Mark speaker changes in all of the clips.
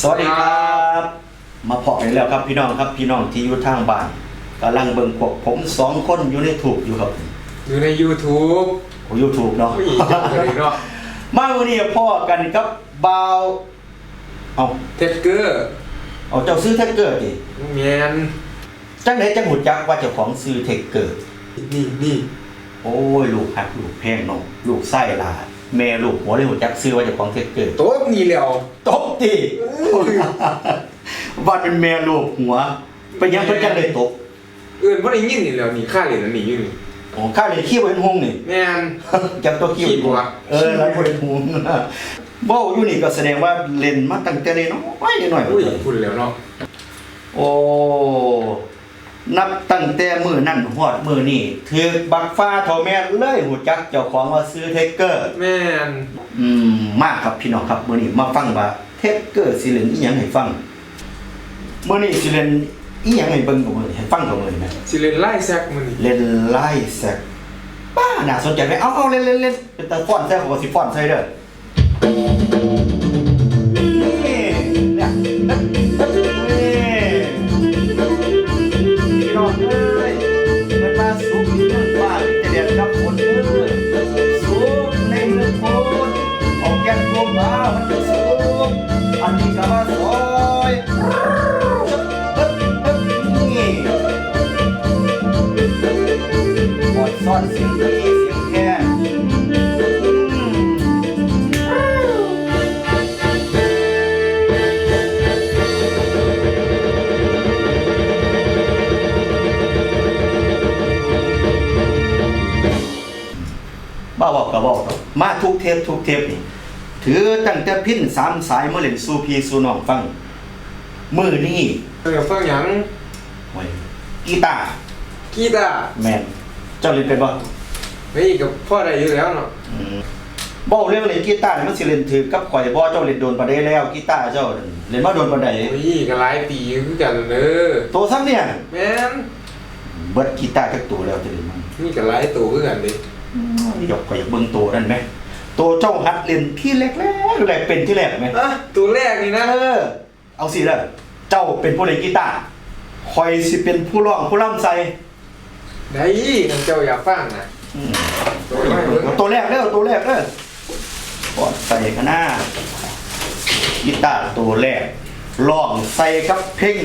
Speaker 1: สวัสดีครับ มาพอกันแล้วครับพี่น้องครับพี่น้องที่อยู่ทางบ้านกำลังเบิ่งพวกผมสองคนอยู่ในถูกอยู่ครับ
Speaker 2: อยู่ใน YouTube
Speaker 1: โอ้ยูทูบเนาะ
Speaker 2: ผู้หญิงจังเลยเนาะ
Speaker 1: มาวันนี้พ่อกันครับบ่าวเอา
Speaker 2: เทสเกอร์
Speaker 1: เอาเจ้าซื้อแท็กเกอร์ดิ
Speaker 2: แมน
Speaker 1: จังไหนจังหูจักว่าเจ้าของซื้อแท็กเกอร์
Speaker 2: นี่นี่
Speaker 1: โอ้ย ลูกหักลูกแพงเน้องลูกไส้ลาด แม่ลูกหัวเลยหูจักซื้อว่าเจ้าของแท็กเกอร์
Speaker 2: โต๊ะนี่แล้ว
Speaker 1: ตบตีว่าเป็นแม่ลูกหัวเป็นยังเพิ่นจังเลยตบ
Speaker 2: เอื่นว่าได้ยินนี่แล้วนี่ค่าเหรียญอันนี้อยู่นี่
Speaker 1: โอ้ข้าเลยขี้ไว้เป็นหงนี่
Speaker 2: แมน
Speaker 1: จังตัวขี้
Speaker 2: ขี้บัว
Speaker 1: เออแล้วบ่ได้หงเว้าอยู่นี่ก็แสดงว่าเล่นมาตั้งแต่น้อยๆหน่อย
Speaker 2: อุ้ยคุณแล้วเนาะ
Speaker 1: โอ้ นับตั้งแต่มื้อนั้นฮอดมื้อนี้ถือบักฟ้าเท่าแม่เลยหูจักเจ้าของว่าซื้อเทคเกอร์
Speaker 2: แมน
Speaker 1: อืมมากครับพี่น้องครับมื้อนี้มาฟังว่าเทคเกอร์สิเล่นอีหยังให้ฟังมื้อนี้สิเล่นอีหยังให้เบิ่งกับมื้อนี้ให้ฟังกับมื้อนี้นะ
Speaker 2: สิเล่นไล่แซกมันนี่
Speaker 1: เล่นไล่แซกป้าน่าสนใจไหมเอาเอาเล่นเล่นเล่นเป็นตาฟอนใส่ของสิฟอนใส่เด้อ สุกเมื่องฟ้าจะเดียนกับคนเอ้ยสุกในเมืองคนเอาแก้มตัวมามันจะสุกอันนี้ก็มาสอง บ้าบอกกับบอกต่อมาทุกเทปทุกเทปนี่ถือตั้งแต่พินสามสายมาเล่นสู่พีสู่น้องฟัง มือนี่
Speaker 2: เออฟังหยัง
Speaker 1: โอ้ยกีตาร์
Speaker 2: กีตาร์
Speaker 1: แมนเจ้าเล่นเป็นบ่
Speaker 2: เฮ้ยกับพ่อได้อยู่แล้วเนาะ
Speaker 1: อืมบอกเรื่องเล่นกีตาร์นี่มันสิเล่นถือกับข่อยบ่เจ้าเล่นโดนปานใดแล้วกีตาร์เจ้านั่นเล่นมาโดนปานใด
Speaker 2: เฮ้ยก็หลายปีคือกันเด้อ
Speaker 1: ตัวซ้ำเนี่ย
Speaker 2: แมน
Speaker 1: เบิดกีตาร์จักตัวแล้วจะเล่นมัน
Speaker 2: นี่ก็หลายตัวคือกันเด้
Speaker 1: อ ยากข่อยอยากเบิ่งตัวนั่นไหมตัวเจ้าหัดเล่นที่แรกๆแรกเป็นที่แรกไหม
Speaker 2: อะตัวแรกนี่นะ
Speaker 1: เออ เอาสิเด้อเจ้าเป็นผู้เล่นกีตาร์ข่อยสิเป็นผู้ร้องผู้ร่ำใส่
Speaker 2: ได้นั่นเจ้าอยากฟังนะ
Speaker 1: อืม
Speaker 2: ตัวแรกเบิ่ง
Speaker 1: ตัวแรกเด้อตัวแรกเด้อปอดใส่กันหน้ากีตาร์ตัวแรกร้องใส่ครับเพลง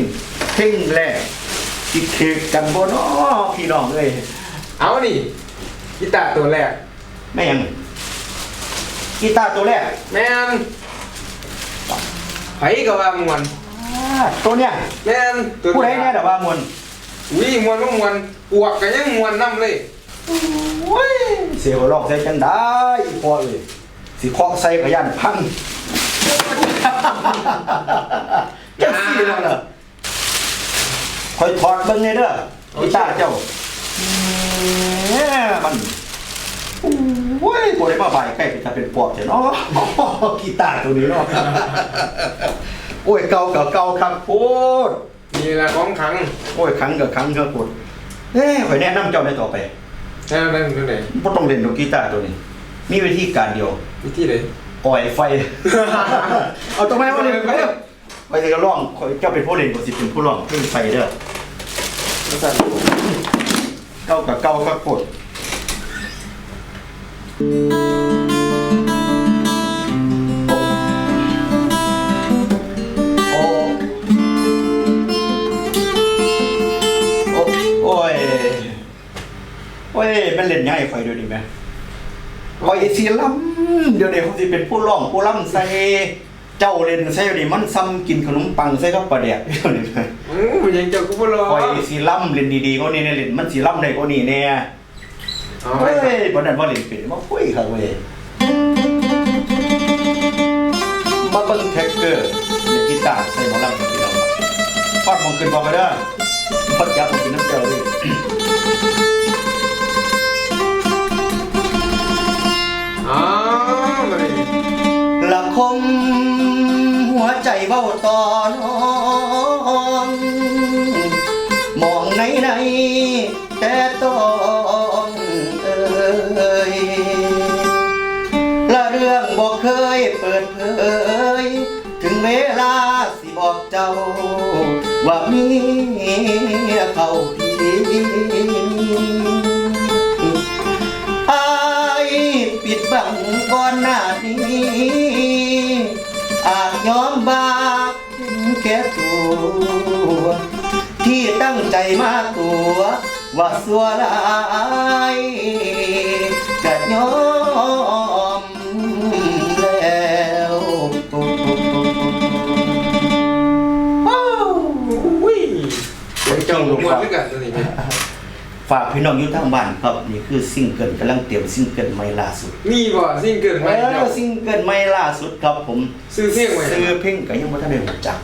Speaker 1: เพลงแรกที่เทกันบ่เนาะพี่น้องเอ้ย
Speaker 2: เอานี่ กีตาร์ตัวแรก
Speaker 1: แม่ยังกีตาร์ตัวแรก
Speaker 2: แมนไผก็ว่ามวน
Speaker 1: อ่าตัวเนี้ย
Speaker 2: แมนตัว
Speaker 1: ผู้ใดเนี่ยแต่ว่ามวน
Speaker 2: วิ่งมวนก็มวนปวกก็ยังมวนน้ำเลย
Speaker 1: โอ้ยเสียหัวลอกใส่จังได้อีพอเอ้ยสิเคาะใส่กระยานพังจังซี่แล้วล่ะคอยถอดเบิ่งเลยเด้อกีตาร์เจ้าแห มมันโอ้ยบ่ได้มาบ่ายใกล้จะเป็นปอบเถอะเนาะกีตาร์ตัวนี้เนาะโอ้ยเก่ากับเก่าครับโพด
Speaker 2: นี่แหละของขัง
Speaker 1: โอ้ยครั้งกับครั้งครับโพดเอ้ยข่อยแนะนำเจ้าในต่อไป
Speaker 2: นั่นนั่นนั่นไหน
Speaker 1: บ่ต้องเล่นดอกกีตาร์ตัวนี้ มีวิธีการเดียว
Speaker 2: วิธีไหน
Speaker 1: ปล่อยไฟ เอาตรงไหนว่าเล่นไปเด้อไปสิก็ร้องข่อยเจ้าเป็นผู้เล่นบ่สิเป็นผู้ร้องเพลงไฟเด้อ
Speaker 2: สั่น
Speaker 1: เก่ากับเก่าครับโพดโอ้โอ้โอ้ย โอ้ย มันเล่นง่ายข่อยเดี๋ยวนี้แม่คอยสิล้ำเดี๋ยวเดี๋ยวเขาสิเป็นผู้ร้องผู้ล้ำใส่ เจ้าเล่นใส่เดี๋ยวนี้มันซ้ำกินขนมปังใส่กับปลาแดกเดี๋ยวนี้
Speaker 2: อือมันยังเจ้ากูบ่รอ
Speaker 1: คอยสิล้ำเล่นดีๆก็นี่เนี่ยเล่นมันสิล้ำได้ก็นี่แน่
Speaker 2: เอา
Speaker 1: เฮ้
Speaker 2: ไว้
Speaker 1: ยบ่นั้นบ่เล่นเป็นมาคุยครับเว้ยมาเบิ่งแท็กเกอร์เล่นกีตาร์ใส่หมอลำกับพี่น้องฟอดมองขึ้นบ่ไปเด้อฟอดยับมองขึ้นน้ำเจ้าเลย ในในแต่ต้องเอ่ยละเรื่องบอกเคยเปิดเผย ถึงเวลาสิบอกเจ้า ว่ามีเขาดีอปิดบังก่อนหน้านี้อาจยอมบาปเห็นแก่ตัว ตั้งใจมาตัวว่าสัวลายจะยอมแล้วว้าว
Speaker 2: อุ้ยเดี๋ยวเจ้าม้วนด้วยกันตัวนี้ไหม
Speaker 1: ฝากพี่น้องอยู่ทางบ้านครับนี่คือซิงเกิลกำลังเตรียมซิงเกิลใหม่ล่าสุด
Speaker 2: นี่บ่ซิ่งเกินไหม
Speaker 1: เอ
Speaker 2: เจ้า
Speaker 1: อซิงเกิลใหม่ล่าสุดครับผม
Speaker 2: ซื้อเพียงไว้
Speaker 1: ซื้อเพลงก็ยังไม่ทันได้รู้จัก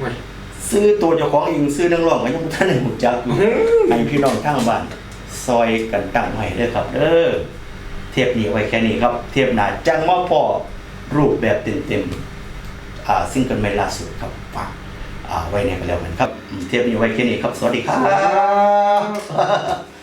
Speaker 2: ไว้
Speaker 1: ซื้อตัวเจ้าของเองซื้อนักร้องก็ยังไม่ทันได้รู้จักอยู่
Speaker 2: อื้อหือ
Speaker 1: ให้พี่น้องทางบ้านซอยกันตั้งใหม่เด้อครับเด้อเทียบนี้ไว้แค่นี้ครับ เทียบหน้าจังมาพอรูปแบบเต็มๆอ่าซิงเกิลใหม่ล่าสุดครับฝากอ่าไว้เนี่ยกันแล้วกันครับอืมเทียบนี้ไว้แค่นี้ครับ สวัสดีครับ